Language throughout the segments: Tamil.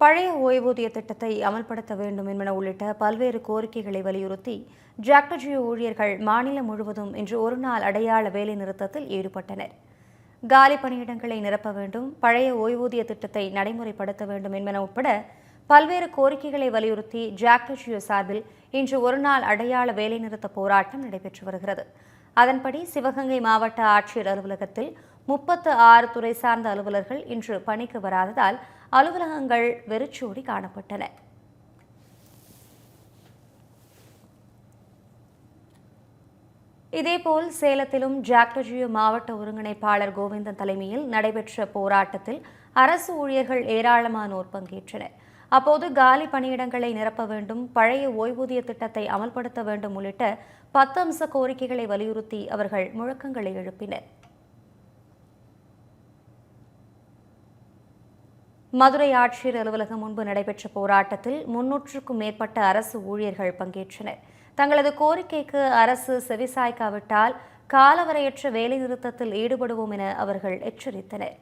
பழைய ஓய்வூதிய திட்டத்தை அமல்படுத்த வேண்டும் என்பன உள்ளிட்ட பல்வேறு கோரிக்கைகளை வலியுறுத்தி ஜாக்டஜியோ ஊழியர்கள் மாநிலம் முழுவதும் இன்று ஒருநாள் அடையாள வேலை நிறுத்தத்தில் ஈடுபட்டனர். காலி பணியிடங்களை நிரப்ப வேண்டும் பழைய ஓய்வூதிய திட்டத்தை நடைமுறைப்படுத்த வேண்டும் என்பன உட்பட பல்வேறு கோரிக்கைகளை வலியுறுத்தி ஜாக்டஜியோ சார்பில் இன்று ஒருநாள் அடையாள வேலைநிறுத்த போராட்டம் நடைபெற்று வருகிறது. அதன்படி சிவகங்கை மாவட்ட ஆட்சியர் அலுவலகத்தில் முப்பத்து ஆறு துறை சார்ந்த அலுவலர்கள் இன்று பணிக்கு வராததால் அலுவலகங்கள் வெறிச்சோடி காணப்பட்டன. இதேபோல் சேலத்திலும் ஜாக்டோஜியோ மாவட்ட ஒருங்கிணைப்பாளர் கோவிந்தன் தலைமையில் நடைபெற்ற போராட்டத்தில் அரசு ஊழியர்கள் ஏராளமானோர் பங்கேற்றனர். அப்போது காலி பணியிடங்களை நிரப்ப வேண்டும் பழைய ஓய்வூதிய திட்டத்தை அமல்படுத்த வேண்டும் உள்ளிட்ட பத்து அம்ச கோரிக்கைகளை வலியுறுத்தி அவர்கள் முழக்கங்களை எழுப்பினர். மதுரை ஆட்சியர் அலுவலகம் முன்பு நடைபெற்ற போராட்டத்தில் முன்னூற்றுக்கும் மேற்பட்ட அரசு ஊழியர்கள் பங்கேற்றனர். தங்களது கோரிக்கைக்கு அரசு செவிசாய்க்காவிட்டால் காலவரையற்ற வேலைநிறுத்தத்தில் ஈடுபடுவோம் என அவர்கள் எச்சரித்தனர்.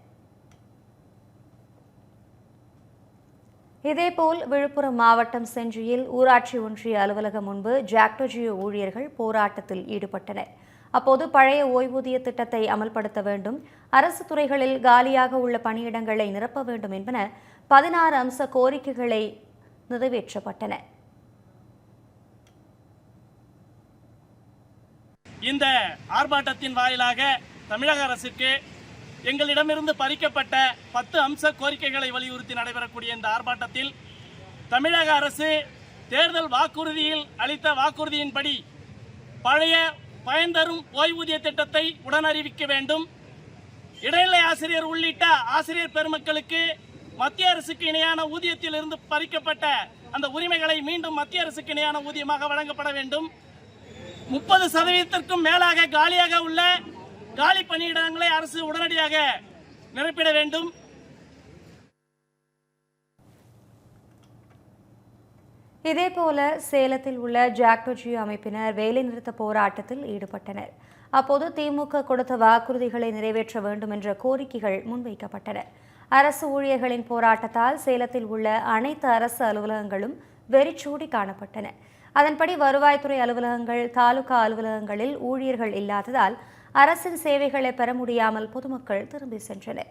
இதேபோல் விழுப்புரம் மாவட்டம் செஞ்சியில் ஊராட்சி ஒன்றிய அலுவலகம் முன்பு ஜாக்டோஜியோ ஊழியர்கள் போராட்டத்தில் ஈடுபட்டனர். அப்போது பழைய ஓய்வூதிய திட்டத்தை அமல்படுத்த வேண்டும். அரசு துறைகளில் காலியாக உள்ள பணியிடங்களை நிரப்ப வேண்டும் என்பன பதினாறு அம்ச கோரிக்கைகளை நிறைவேற்றப்பட்டன. இந்த ஆர்ப்பாட்டத்தின் வாயிலாக தமிழக அரசுக்கு எங்களிடமிருந்து பறிக்கப்பட்ட பத்து அம்ச கோரிக்கைகளை வலியுறுத்தி நடைபெறக்கூடிய இந்த ஆர்ப்பாட்டத்தில் தமிழக அரசு தேர்தல் வாக்குறுதியில் அளித்த வாக்குறுதியின்படி பழைய பயன் தரும் ஓய்வூதிய திட்டத்தை உடன் அறிவிக்க வேண்டும். இடைநிலை ஆசிரியர் உள்ளிட்ட ஆசிரியர் பெருமக்களுக்கு மத்திய அரசுக்கு இணையான ஊதியத்தில் இருந்து பறிக்கப்பட்ட அந்த உரிமைகளை மீண்டும் மத்திய அரசுக்கு இணையான ஊதியமாக வழங்கப்பட வேண்டும். முப்பது சதவீதத்திற்கும் மேலாக காலியாக உள்ள காலி பணியிடங்களை அரசு உடனடியாக நிரப்பிட வேண்டும். இதேபோல சேலத்தில் உள்ள ஜாக்டோஜியோ அமைப்பினர் வேலைநிறுத்த போராட்டத்தில் ஈடுபட்டனர். அப்போது திமுக கொடுத்த வாக்குறுதிகளை நிறைவேற்ற வேண்டும் என்ற கோரிக்கைகள் முன்வைக்கப்பட்டன. அரசு ஊழியர்களின் போராட்டத்தால் சேலத்தில் உள்ள அனைத்து அரசு அலுவலகங்களும் வெறிச்சூடி காணப்பட்டன. அதன்படி வருவாய்த்துறை அலுவலகங்கள் தாலுகா அலுவலகங்களில் ஊழியர்கள் இல்லாததால் அரசின் சேவைகளை பெற முடியாமல் பொதுமக்கள் திரும்பி சென்றனர்.